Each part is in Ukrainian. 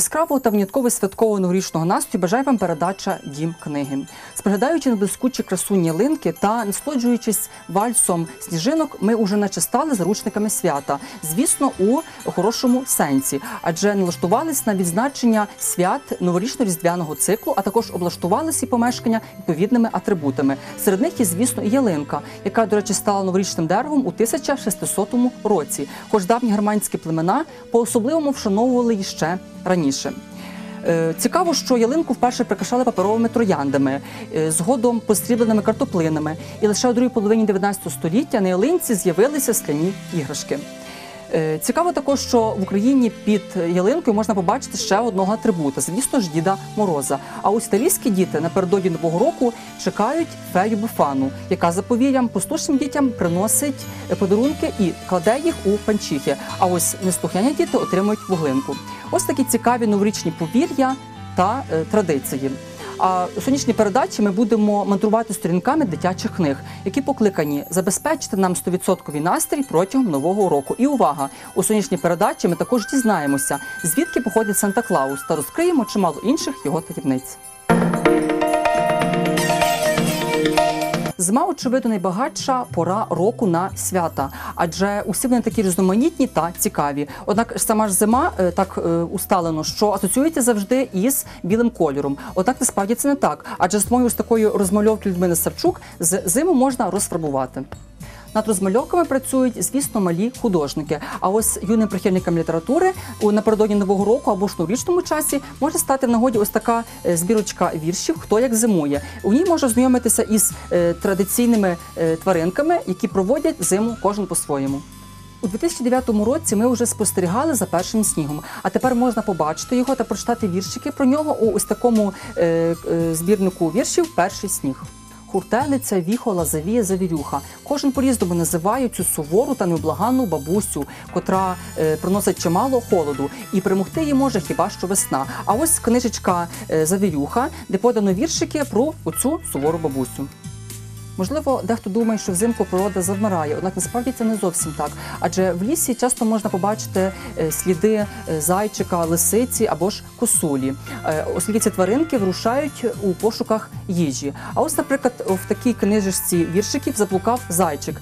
Яскравого та внятково святкового новорічного настрою бажає вам передача Дім книги. Споглядаючи на блискучі красуні ялинки та насолоджуючись вальсом сніжинок, ми уже наче стали заручниками свята. Звісно, у хорошому сенсі, адже налаштувались на відзначення свят новорічно-різдвяного циклу, а також облаштувалися і помешкання відповідними атрибутами. Серед них є, звісно, і ялинка, яка, до речі, стала новорічним деревом у 1600 році. Хоч давні германські племена по особливому вшановували її ще раніше. Е, Цікаво, що ялинку вперше прикрашали паперовими трояндами, е, згодом посрібленими картоплинами, і лише у другій половині 19 століття на ялинці з'явилися скляні іграшки. Е, Цікаво також, що в Україні під ялинкою можна побачити ще одного атрибута, звісно ж, Діда Мороза. А ось італійські діти напередодні нового року чекають фею Буфану, яка за повір'ям пустушним дітям приносить подарунки і кладе їх у панчіхи. А ось неслухняні діти отримують вуглинку. Ось такі цікаві новорічні повір'я та е, традиції. А у сьогоднішній передачі ми будемо мандрувати сторінками дитячих книг, які покликані забезпечити нам 100% настрій протягом нового року. І увага! У сьогоднішній передачі ми також дізнаємося, звідки походить Санта Клаус та розкриємо чимало інших його таємниць. Зима, очевидно, найбагатша пора року на свята, адже усі вони такі різноманітні та цікаві. Однак сама ж зима е, так е, усталено, що асоціюється завжди із білим кольором. Однак насправді це не так, адже з мою з такою розмальовки Людмини Савчук з зиму можна розфарбувати. Над розмальовками працюють, звісно, малі художники. А ось юним прихильникам літератури у напередодні нового року або ж у часі може стати в нагоді ось така е, збірочка віршів Хто як зимує. У ній можна знайомитися із е, традиційними е, тваринками, які проводять зиму кожен по-своєму. У 2009 році ми вже спостерігали за першим снігом, а тепер можна побачити його та прочитати віршики про нього у ось такому збірнику віршів Перший сніг. Хуртелиця, віхола, завія, завірюха. Кожен по-різному називає цю сувору та необлаганну бабусю, котра е, приносить чимало холоду, і перемогти її може хіба що весна. А ось книжечка е, Завірюха, де подано віршики про оцю сувору бабусю. Можливо, дехто думає, що взимку природа завмирає, однак насправді це не зовсім так. Адже в лісі часто можна побачити е, сліди е, зайчика, лисиці або ж косулі, Е, оскільки ці тваринки вирушають у пошуках їжі. А ось, наприклад, в такій книжечці віршиків заблукав зайчик.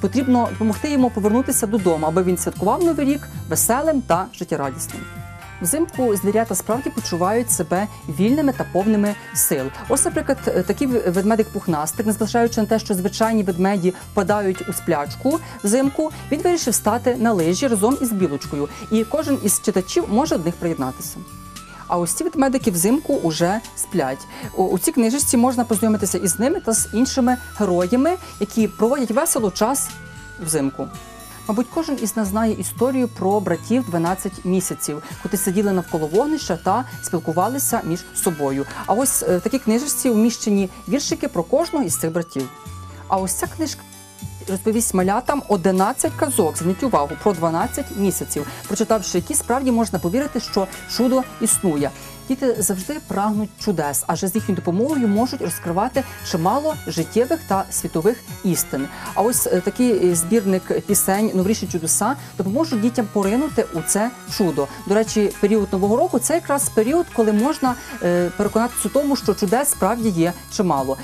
Потрібно допомогти йому повернутися додому, аби він святкував новий рік веселим та життєрадісним. Взимку звірята справді почувають себе вільними та повними сил. Ось, наприклад, е, такий ведмедик пухнастик, незважаючи на те, що звичайні ведмеді впадають у сплячку взимку, він вирішив стати на лижі разом із білочкою, і кожен із читачів може до них приєднатися. А ось ці ведмедики взимку уже сплять. У, цій книжечці можна познайомитися із ними та з іншими героями, які проводять весело час взимку. Мабуть, кожен із нас знає історію про братів 12 місяців, котрі сиділи навколо вогнища та спілкувалися між собою. А ось е, в такій книжечці вміщені віршики про кожного із цих братів. А ось ця книжка розповість малятам 11 казок. Зверніть увагу про 12 місяців, прочитавши які справді можна повірити, що чудо існує. Діти завжди прагнуть чудес, адже з їхньою допомогою можуть розкривати чимало життєвих та світових істин. А ось е, такий збірник пісень Новорічні чудеса допоможуть дітям поринути у це чудо. До речі, період нового року це якраз період, коли можна е, переконатися у тому, що чудес справді є чимало.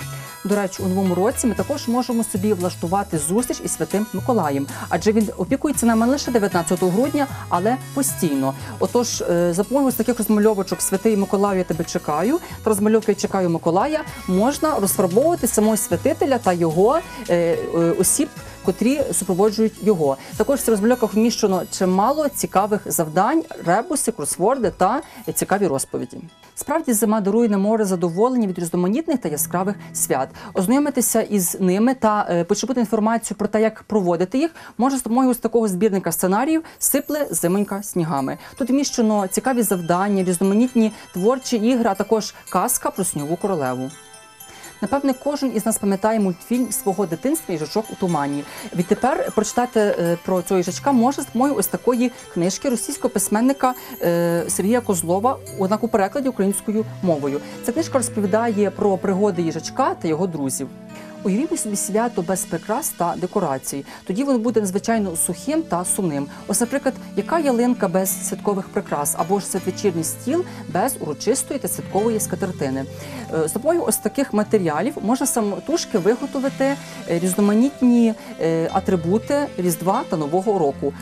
До речі, у новому році ми також можемо собі влаштувати зустріч із святим Миколаєм, адже він опікується нами лише 19 грудня, але постійно. Отож, е, за допомогою таких розмальовочок Святий Миколаю, я тебе чекаю та розмальовки чекаю Миколая можна розфарбовувати самого святителя та його е, е, осіб. Котрі супроводжують його. Також в цих розмальовках вміщено чимало цікавих завдань, ребуси, кросворди та цікаві розповіді. Справді зима дарує на море задоволення від різноманітних та яскравих свят. Ознайомитися із ними та е, почерпнути інформацію про те, як проводити їх, може з допомогою ось такого збірника сценаріїв Сипле зимонька снігами. Тут вміщено цікаві завдання, різноманітні творчі ігри, а також казка про снігу королеву. Напевне, кожен із нас пам'ятає мультфільм свого дитинства «Їжачок у тумані. Відтепер прочитати е, про цього їжачка може з мою ось такої книжки російського письменника е, Сергія Козлова, однак у перекладі українською мовою. Ця книжка розповідає про пригоди їжачка та його друзів. Уявімо собі свято без прикрас та декорацій. Тоді воно буде надзвичайно сухим та сумним. Ось, наприклад, яка ялинка без святкових прикрас або ж святвечірній стіл без урочистої та святкової скатертини. Е, З допомогою ось таких матеріалів можна самотужки виготовити е, різноманітні е, атрибути Різдва та Нового року.